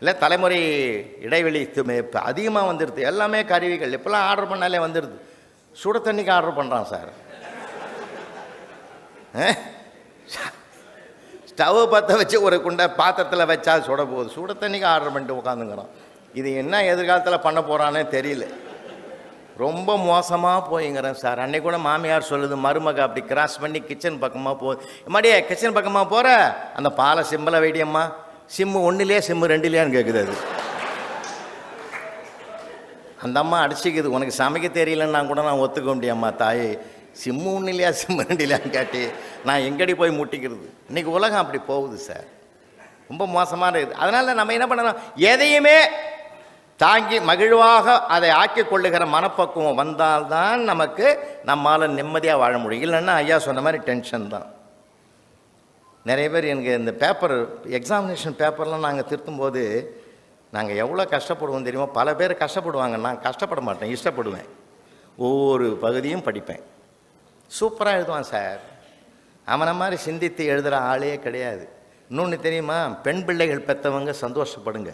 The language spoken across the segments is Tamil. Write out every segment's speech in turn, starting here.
இல்லை தலைமுறை இடைவெளி இப்போ அதிகமாக வந்துடுது எல்லாமே கருவிகள். இப்போல்லாம் ஆர்டர் பண்ணாலே வந்துடுது சுட தண்ணிக்கு ஆர்டர் பண்ணுறான் சார். ஸ்டவ் பற்ற வச்சு ஒரு குண்டை பாத்திரத்தில் வச்சா சுட போகுது. சுட தண்ணிக்கு ஆர்டர் பண்ணிட்டு உட்காந்துங்கிறோம் இது என்ன எதிர்காலத்தில் பண்ண போகிறானே தெரியல. ரொம்ப மோசமாக போயிங்கிறேன் சார். அன்னைக்கு கூட மாமியார் சொல்லுது மருமக அப்படி கிராஸ் பண்ணி கிச்சன் பக்கமாக போ. மாடியே கிச்சன் பக்கமாக போகிற அந்த பாலை சிம்பிளை வெடியம்மா சிம்மு ஒன்றுலையே சிம்மு ரெண்டுலையான்னு கேட்குது அது. அந்த அம்மா அடிச்சிக்குது. உனக்கு சமைக்க தெரியலன்னா கூட நான் ஒத்துக்க முடியாம்மா தாயே சிம்மு ஒன்று இல்லையா சிம்மு ரெண்டு இல்லையான்னு கேட்டு நான் எங்கடி போய் முட்டிக்கிறது? இன்றைக்கி உலகம் அப்படி போகுது சார் ரொம்ப மோசமான இருக்குது. அதனால் நம்ம என்ன பண்ணணும்? எதையுமே தாங்கி மகிழ்வாக அதை ஆக்கி கொள்ளுகிற மனப்பக்குவம் வந்தால்தான் நமக்கு நம்மால் நிம்மதியாக வாழ முடியும். இல்லைன்னா ஐயா சொன்ன மாதிரி டென்ஷன் தான். நிறைய பேர் எனக்கு இந்த பேப்பர் எக்ஸாமினேஷன் பேப்பர்லாம் நாங்கள் திருத்தும்போது நாங்கள் எவ்வளோ கஷ்டப்படுவோம் தெரியுமா? பல பேர் கஷ்டப்படுவாங்க. நான் கஷ்டப்பட மாட்டேன் இஷ்டப்படுவேன். ஒவ்வொரு பகுதியும் படிப்பேன். சூப்பராக எழுதுவான் சார். அவனை மாதிரி சிந்தித்து எழுதுகிற ஆளே கிடையாது. இன்னொன்று தெரியுமா? பெண் பிள்ளைகள் பெற்றவங்க சந்தோஷப்படுங்க.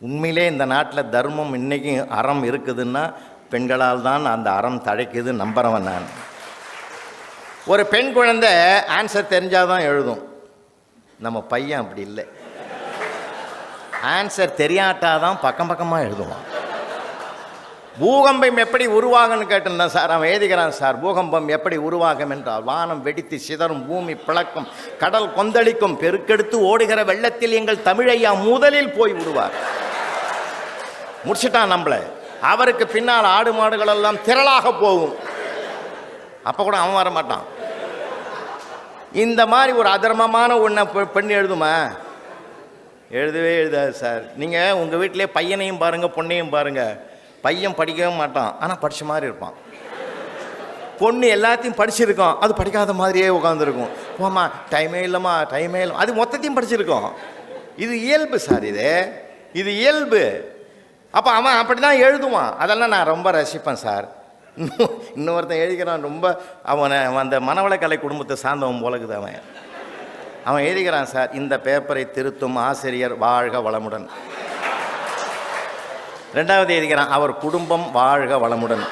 உண்மையிலே இந்த நாட்டில் தர்மம் இன்றைக்கும் அறம் இருக்குதுன்னா பெண்களால் தான் அந்த அறம் தழைக்குது நம்புகிறவன் நான். ஒரு பெண் குழந்தை ஆன்சர் தெரிஞ்சாதான் எழுதும். நம்ம பையன் அப்படி இல்லை. ஆன்சர் தெரியாட்டாதான் பக்கம் பக்கமாக எழுதுவான். பூகம்பம் எப்படி உருவாகும்னு கேட்டிருந்தான் சார் அவன் எழுதுகிறான் சார் பூகம்பம் எப்படி உருவாகும் என்றால் வானம் வெடித்து சிதறும் பூமி பிளக்கும் கடல் கொந்தளிக்கும் பெருக்கெடுத்து ஓடுகிற வெள்ளத்தில் எங்கள் தமிழையா முதலில் போய் விடுவார். முடிச்சிட்டான் நம்மளை. அவருக்கு பின்னால் ஆடு மாடுகள் எல்லாம் திரளாக போகும். அப்போ கூட அவன் வர மாட்டான் இந்த மாதிரி ஒரு அதர்மமான ஒன்றை பெண் எழுதுமா? எழுதவே எழுதாது சார். நீங்கள் உங்கள் வீட்டிலே பையனையும் பாருங்கள் பொண்ணையும் பாருங்கள் பையன் படிக்கவே மாட்டான் ஆனால் படித்த மாதிரி இருப்பான். பொண்ணு எல்லாத்தையும் படிச்சிருக்கோம் அது படிக்காத மாதிரியே உட்காந்துருக்கும் போமா டைமே இல்லைம்மா டைமே இல்லை அது மொத்தத்தையும் படிச்சிருக்கோம். இது இயல்பு சார் இது. இது இயல்பு. அப்போ அவன் அப்படி தான் எழுதுவான். அதெல்லாம் நான் ரொம்ப ரசிப்பேன் சார். இன்னொருத்தன் எழுதிக்கிறான் ரொம்ப அவனை அந்த மனவளக்கலை குடும்பத்தை சார்ந்தவன் போலக்குது அவன். அவன் எழுதுகிறான் சார் இந்த பேப்பரை திருத்தும் ஆசிரியர் வாழ்க வளமுடன். ரெண்டாவது எழுதுகிறான் அவர் குடும்பம் வாழ்க வளமுடன்.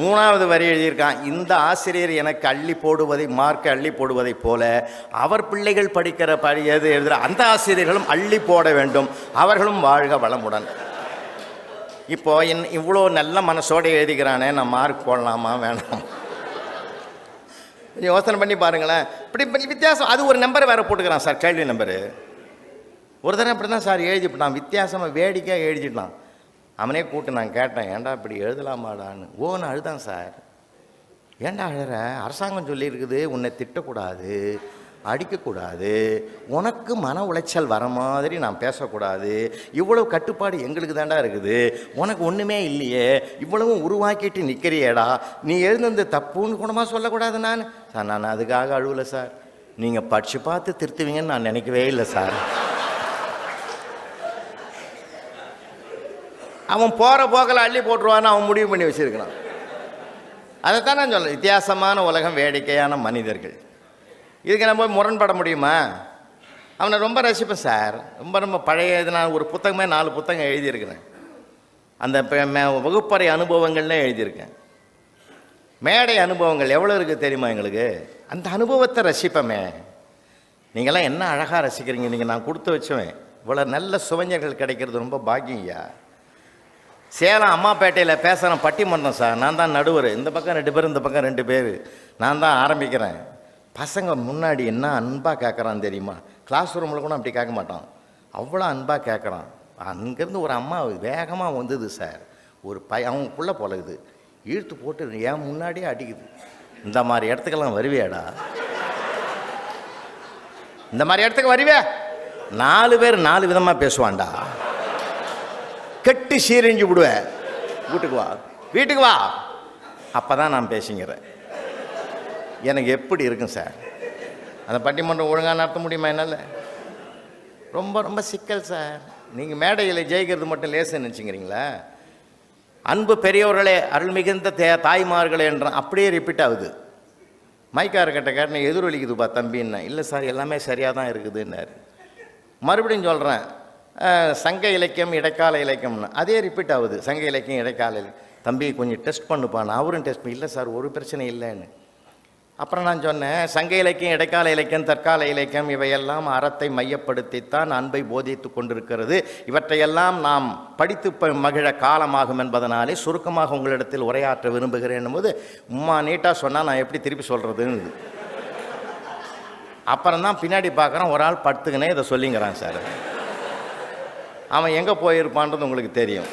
மூணாவது வரி எழுதியிருக்கான் இந்த ஆசிரியர் எனக்கு அள்ளி போடுவதை மார்க் அள்ளி போடுவதைப் போல அவர் பிள்ளைகள் படிக்கிற படி எது எழுதுகிற அந்த ஆசிரியர்களும் அள்ளி போட வேண்டும். அவர்களும் வாழ்க வளமுடன். இப்போ என் இவ்வளோ நல்ல மனசோட எழுதிக்கிறானே நான் மார்க் போடலாமா வேணாம்? யோசனை பண்ணி பாருங்களேன். இப்படி வித்தியாசம் அது ஒரு நம்பர் வேற போட்டுக்கிறான் சார் கேள்வி நம்பரு ஒரு தடவை அப்படி தான் சார் எழுதிவிட்டான் வித்தியாசமாக வேடிக்கையாக எழுதிட்டான். அவனே கூப்பிட்டு நான் கேட்டேன் ஏன்டா இப்படி எழுதலாமாடான்னு. ஓ நான் அழுதான் சார். ஏன்டா அழுற? அரசாங்கம் சொல்லியிருக்குது உன்னை திட்டக்கூடாது. அடிக்கக்கூடாது. உனக்கு மன உளைச்சல் வர மாதிரி நான் பேசக்கூடாது. இவ்வளவு கட்டுப்பாடு எங்களுக்கு தாண்டா இருக்குது. உனக்கு ஒன்றுமே இல்லையே. இவ்வளவும் உருவாக்கிட்டு நிற்கிறியேடா நீ எழுந்தது தப்புன்னு குணமாக சொல்லக்கூடாது நான். சார் நான் அதுக்காக அழுவலை சார். நீங்கள் படித்து பார்த்து திருத்துவீங்கன்னு நான் நினைக்கவே இல்லை சார். அவன் போகிற போக்கில் அள்ளி போட்டுருவான்னு அவன் முடிவு பண்ணி வச்சிருக்கிறான். அதைத்தான் நான் சொல்ல வித்தியாசமான உலகம் வேடிக்கையான மனிதர்கள். இதுக்கு நம்ம போய் முரண்பட முடியுமா? அவனை ரொம்ப ரசிப்பேன் சார். ரொம்ப ரொம்ப பழைய இது நான் ஒரு புத்தகமே நாலு புத்தகம் எழுதியிருக்கிறேன். அந்த பெ- மே- வகுப்பறை அனுபவங்கள்னு எழுதியிருக்கேன். மேடை அனுபவங்கள் எவ்வளோ இருக்குது தெரியுமா எங்களுக்கு? அந்த அனுபவத்தை ரசிப்பமே. நீங்களாம் என்ன அழகாக ரசிக்கிறீங்க? நீங்கள் நான் கொடுத்து வச்சுவேன். இவ்வளோ நல்ல சுவைஞர்கள் கிடைக்கிறது ரொம்ப பாக்கியம்யா சேலம் அம்மாப்பேட்டையில் பேசுகிறேன் பட்டிமன்றம் சார். நான் தான் நடுவர். இந்த பக்கம் ரெண்டு பேர் இந்த பக்கம் ரெண்டு பேர். நான் தான் ஆரம்பிக்கிறேன். பசங்க முன்னாடி என்ன அன்பாக கேட்குறான் தெரியுமா? கிளாஸ் ரூமில் கூட அப்படி கேட்க மாட்டான். அவ்வளோ அன்பாக கேட்குறான் அங்கேருந்து ஒரு அம்மா வேகமாக வந்தது சார் ஒரு பய அவங்க புள்ள போலகுது இழுத்து போட்டு என் முன்னாடியே அடிக்குது. இந்த மாதிரி இடத்துக்கெல்லாம் வருவியாடா? இந்த மாதிரி இடத்துக்கு வருவே நாலு பேர் நாலு விதமாக பேசுவான்டா. கெட்டு சீரழிஞ்சு விடுவேன். வீட்டுக்கு வா. வீட்டுக்கு வா. அப்போ தான் நான் பேசிங்கிறேன் எனக்கு எப்படி இருக்கும் சார்? அந்த பட்டிமன்றம் ஒழுங்காக நடத்த முடியுமா என்னால்? ரொம்ப ரொம்ப சிக்கல் சார். நீங்கள் மேடையில் ஜெயிக்கிறது மட்டும் லேசுன்னு நினச்சிங்கிறீங்களா அன்பு பெரியவர்களே அருள் மிகுந்த தே தாய்மார்களே என்ற அப்படியே ரிப்பீட் ஆகுது. மைக்காரர்கிட்ட கேட்டேன் எதிரொலிக்குதுப்பா தம்பின்னா. இல்லை சார் எல்லாமே சரியாக தான் இருக்குதுன்னாரு. மறுபடியும் சொல்கிறேன் சங்க இலக்கியம் இடைக்கால இலக்கியம்னு. அதே ரிப்பீட் ஆகுது. சங்க இலக்கியம் இடைக்கால இலக்கியம். தம்பி கொஞ்சம் டெஸ்ட் பண்ணுப்பான் அவரும் டெஸ்ட் இல்லை சார் ஒரு பிரச்சனை இல்லைன்னு. அப்புறம் நான் சொன்னேன் சங்க இலக்கியம் இடைக்கால இலக்கியம் தற்கால இலக்கியம் இவையெல்லாம் அறத்தை மையப்படுத்தித்தான் அன்பை போதித்து கொண்டிருக்கிறது. இவற்றையெல்லாம் நாம் படித்து மகிழ காலமாகும் என்பதனாலே சுருக்கமாக உங்களிடத்தில் உரையாற்ற விரும்புகிறேன் போது உம்மா நீட்டாக சொன்னால் நான் எப்படி திருப்பி சொல்கிறதுன்னு அப்புறம் தான் பின்னாடி பார்க்குறேன் ஒரு ஆள் படுத்துக்கினே இதை சொல்லிங்கிறான் சார். அவன் எங்கே போயிருப்பான்றது உங்களுக்கு தெரியும்.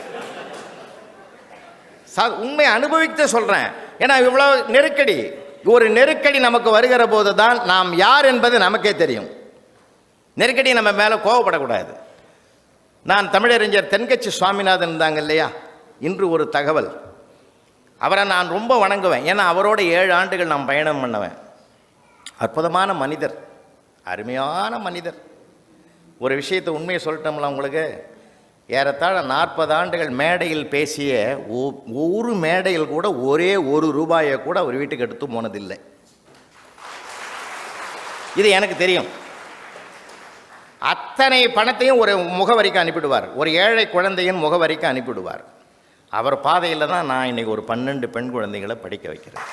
சார் உண்மை அனுபவித்து சொல்கிறேன் ஏன்னா இவ்வளோ நெருக்கடி. ஒரு நெருக்கடி நமக்கு வருகிற போது தான் நாம் யார் என்பது நமக்கே தெரியும். நெருக்கடி நம்ம மேலே கோவப்படக்கூடாது. நான் தமிழறிஞர் தென்கட்சி சுவாமிநாதன் இருந்தாங்க இல்லையா? இன்று ஒரு தகவல். அவரை நான் ரொம்ப வணங்குவேன். ஏன்னா அவரோட ஏழு ஆண்டுகள் நான் பயணம் பண்ணுவேன். அற்புதமான மனிதர். அருமையான மனிதர். ஒரு விஷயத்தை உண்மையை சொல்லட்டோம்ல உங்களுக்கு? ஏறத்தாழ நாற்பது ஆண்டுகள் மேடையில் பேசிய ஒ- ஒரு மேடையில் கூட ஒரே ஒரு ரூபாயை கூட அவர் வீட்டுக்கு எடுத்து போனதில்லை. இது எனக்கு தெரியும். அத்தனை பணத்தையும் ஒரு முகவரிக்கு அனுப்பிடுவார். ஒரு ஏழை குழந்தையின் முகவரிக்கு அனுப்பிடுவார். அவர் பாதையில் தான் நான் இன்னைக்கு ஒரு பன்னெண்டு பெண் குழந்தைகளை படிக்க வைக்கிறேன்.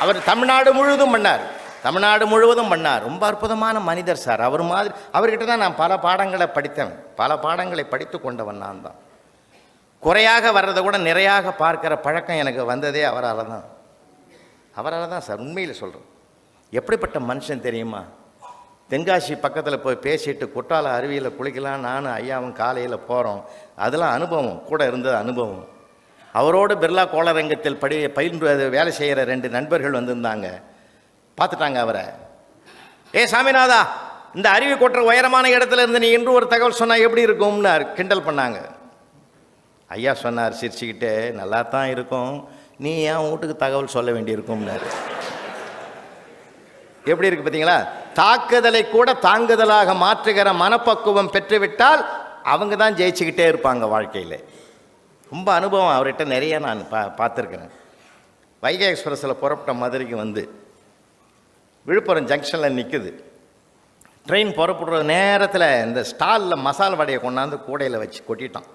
அவர் தமிழ்நாடு முழுவதும் பண்ணார். தமிழ்நாடு முழுவதும் பண்ணார். ரொம்ப அற்புதமான மனிதர் சார். அவர் மாதிரி அவர்கிட்ட தான் நான் பல பாடங்களை படித்தேன் பல பாடங்களை படித்து கொண்டவன் நான் தான். குறையாக வர்றதை கூட நிறையாக பார்க்குற பழக்கம் எனக்கு வந்ததே அவரால் தான். அவரால் தான் சார் உண்மையில் சொல்கிறேன் எப்படிப்பட்ட மனுஷன் தெரியுமா? தென்காசி பக்கத்தில் போய் பேசிட்டு குற்றால அருவியில் குளிக்கலாம் நானும் ஐயாவும் காலையில் போகிறோம் அதெல்லாம் அனுபவம். கூட இருந்தது அனுபவம். அவரோடு பிர்லா கோளரங்கத்தில் படி பயின்று வேலை செய்கிற ரெண்டு நண்பர்கள் வந்திருந்தாங்க. பார்த்துட்டாங்க அவரை. ஏ சாமிநாதா இந்த அருவி கொட்டுற உயரமான இடத்துல இருந்து நீ இன்று ஒரு தகவல் சொன்னால் எப்படி இருக்கும்னு கிண்டல் பண்ணாங்க. ஐயா சொன்னார் சிரிச்சுக்கிட்டே நல்லா தான் இருக்கும். நீ ஏன் வீட்டுக்கு தகவல் சொல்ல வேண்டியிருக்கும்னாரு. எப்படி இருக்கு பார்த்தீங்களா? தாக்குதலை கூட தாங்குதலாக மாற்றுகிற மனப்பக்குவம் பெற்றுவிட்டால் அவங்க தான் ஜெயிச்சுக்கிட்டே இருப்பாங்க வாழ்க்கையில். ரொம்ப அனுபவம் அவர்கிட்ட நிறைய நான் பா பார்த்துருக்குறேன். வைகை எக்ஸ்பிரஸில் புறப்பட்ட மதுரைக்கு வந்து விழுப்புரம் ஜங்ஷனில் நிற்குது ட்ரெயின் புறப்படுற நேரத்தில் இந்த ஸ்டாலில் மசால் வடையை கொண்டாந்து கூடையில் வச்சு கொட்டிட்டான்.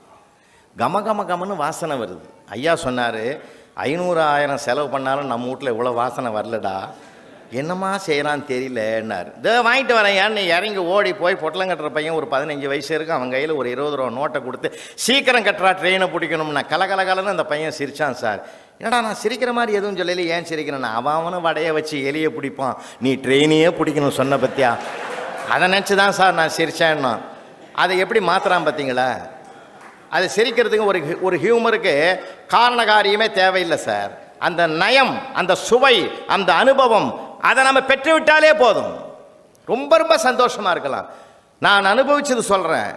கம கம கமன்னு வாசனை வருது. ஐயா சொன்னார் ஐநூறு ஆயிரம் செலவு பண்ணாலும் நம்ம வீட்டில் இவ்வளோ வாசனை வரலடா. என்னம்மா செய்கிறான்னு தெரியலன்னார். இதோ வாங்கிட்டு வரேன் ஏன்னு இறங்கி ஓடி போய் பொட்டலம் கட்டுற பையன் ஒரு பதினஞ்சு வயசு இருக்கு அவன் கையில் ஒரு இருபது ரூபா நோட்டை கொடுத்து சீக்கிரம் கட்டுறா ட்ரெயினை பிடிக்கணும்னா. கலகலகலன்னு அந்த பையன் சிரிச்சான் சார். என்னடா நான் சிரிக்கிற மாதிரி எதுவும் சொல்லல ஏன் சிரிக்கிறேன்னா அவன் அவனும் வடையை வச்சு எலியை பிடிப்பான். நீ ட்ரெயினையே பிடிக்கணும் சொன்ன பத்தியா? அதை நினச்சி தான் சார் நான் சிரிச்சேன்னா. அதை எப்படி மாத்துறான் பார்த்தீங்களா அது சிரிக்கிறதுக்கு ஒரு ஒரு ஹியூமருக்கு காரண காரியமே தேவையில்லை சார். அந்த நயம் அந்த சுவை அந்த அனுபவம் அதை நம்ம பெற்றுவிட்டாலே போதும். ரொம்ப ரொம்ப சந்தோஷமாக இருக்கலாம். நான் அனுபவிச்சது சொல்கிறேன்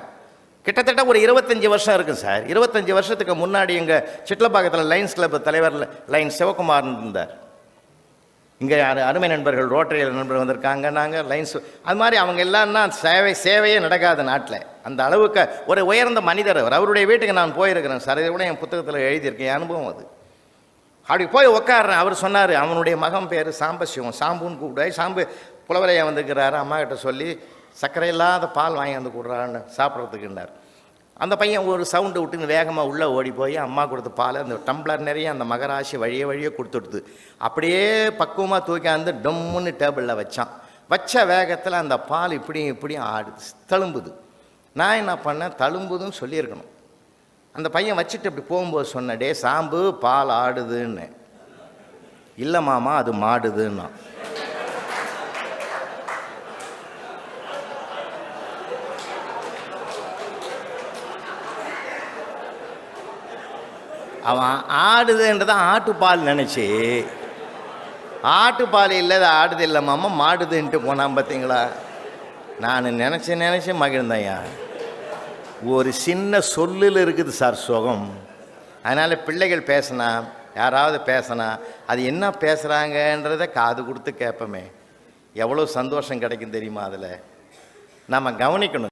கிட்டத்தட்ட ஒரு இருபத்தஞ்சி வருஷம் இருக்குது சார். இருபத்தஞ்சி வருஷத்துக்கு முன்னாடி எங்கள் சிட்லப்பாக்கத்தில் லைன்ஸ் கிளப் தலைவர் லைன் சிவகுமார் இருந்தார். இங்கே அருமை நண்பர்கள் ரோட்டரியில் நண்பர்கள் வந்திருக்காங்க. நாங்கள் லைன்ஸ் அது மாதிரி அவங்க எல்லாம்னா சேவை சேவையே நடக்காத நாட்டில். அந்த அளவுக்கு ஒரு உயர்ந்த மனிதர் அவர். அவருடைய வீட்டுக்கு நான் போயிருக்கிறேன் சார். இதை கூட என் புத்தகத்தில் எழுதியிருக்கேன். என் அனுபவம் அது. அப்படி போய் உட்காடுறேன் அவர் சொன்னார் அவனுடைய மகன் பேர் சாம்பசிவம். சாம்புன்னு கூப்பிடுவாய் சாம்பு புலவரையா வந்துக்கிறாரு அம்மா கிட்ட சொல்லி சர்க்கரை இல்லாத பால் வாங்கி வந்து கொடுறான்னு சாப்பிட்றதுக்குன்னார். அந்த பையன் ஒரு சவுண்டு விட்டுன்னு வேகமாக உள்ளே ஓடி போய் அம்மா கொடுத்த பால் அந்த டம்ளர் நிறைய அந்த மகராசி வழியே வழியே கொடுத்துடுது. அப்படியே பக்குவமாக தூக்காந்து டம்முன்னு டேபிளில் வச்சான். வச்ச வேகத்தில் அந்த பால் இப்படியும் இப்படியும் ஆடுது தழும்புது. நான் என்ன பண்ணேன்? தழும்புதுன்னு சொல்லியிருக்கணும். அந்த பையன் வச்சுட்டு இப்படி போகும்போது சொன்ன டே சாம்பு பால் ஆடுதுன்னு. இல்லை மாமா அது மாடுதுன்னா அவன் ஆடுதுன்றதை ஆட்டுப்பால் நினச்சி. ஆட்டுப்பால் இல்லை அது ஆடுது இல்லை மாமா மாடுதுன்ட்டு போனான் பார்த்தீங்களா நான் நினச்சி நினச்சி மகிழ்ந்தையா ஒரு சின்ன சொல்லில் இருக்குது சார் சுகம். அதனால் பிள்ளைகள் பேசினா யாராவது பேசினா அது என்ன பேசுகிறாங்கன்றத காது கொடுத்து கேட்போமே எவ்வளோ சந்தோஷம் கிடைக்கும் தெரியுமா அதில்? நம்ம கவனிக்கணும்.